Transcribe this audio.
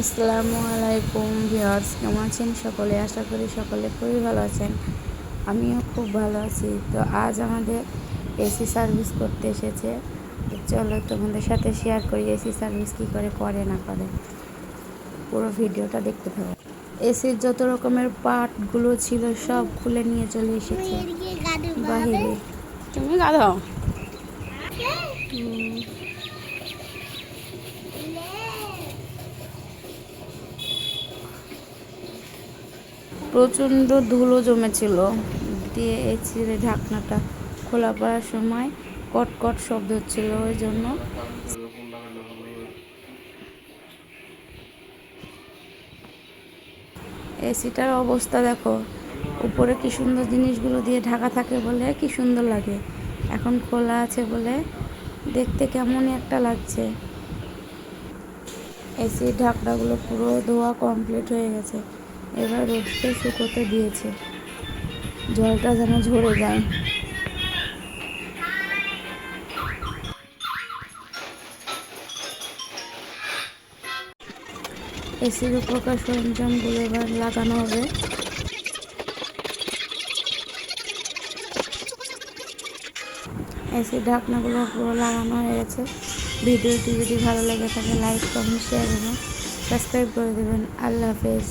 আসসালামু আলাইকুম ভিউয়ার্স কেমন আছেন সকলে? আশা করি সকলে খুবই ভালো আছেন। আমিও খুব ভালো আছি। তো আজ আমাদের এসি সার্ভিস করতে এসেছে। চলো তোমাদের সাথে শেয়ার করি এসি সার্ভিস কী করে করে না করে। পুরো ভিডিওটা দেখতে থাকো। এসির যত রকমের পার্টগুলো ছিল সব খুলে নিয়ে চলে এসেছে। বাহিরে। তুমি গাধাও প্রচণ্ড ধুলো জমেছিল। দিয়ে এসির ঢাকনাটা খোলা পড়ার সময় কটকট শব্দ হচ্ছিল। ওই জন্য এসিটার অবস্থা দেখো। উপরে কি সুন্দর জিনিসগুলো দিয়ে ঢাকা থাকে বলে কি সুন্দর লাগে। এখন খোলা আছে বলে দেখতে কেমনই একটা লাগছে। এসির ঢাকনাগুলো পুরো ধোয়া কমপ্লিট হয়ে গেছে। এবার রোদতে শুকোতে দিয়েছে। জলটা যেন ঝরে যায়। এসির উপকার সরঞ্জামগুলো এবার লাগানো হবে। এসির ঢাকনাগুলো পুরো লাগানো হয়ে গেছে। ভিডিওটি যদি ভালো লেগে থাকে লাইক কমেন্ট শেয়ার এবং সাবস্ক্রাইব করে দেবেন। আল্লাহ হাফেজ।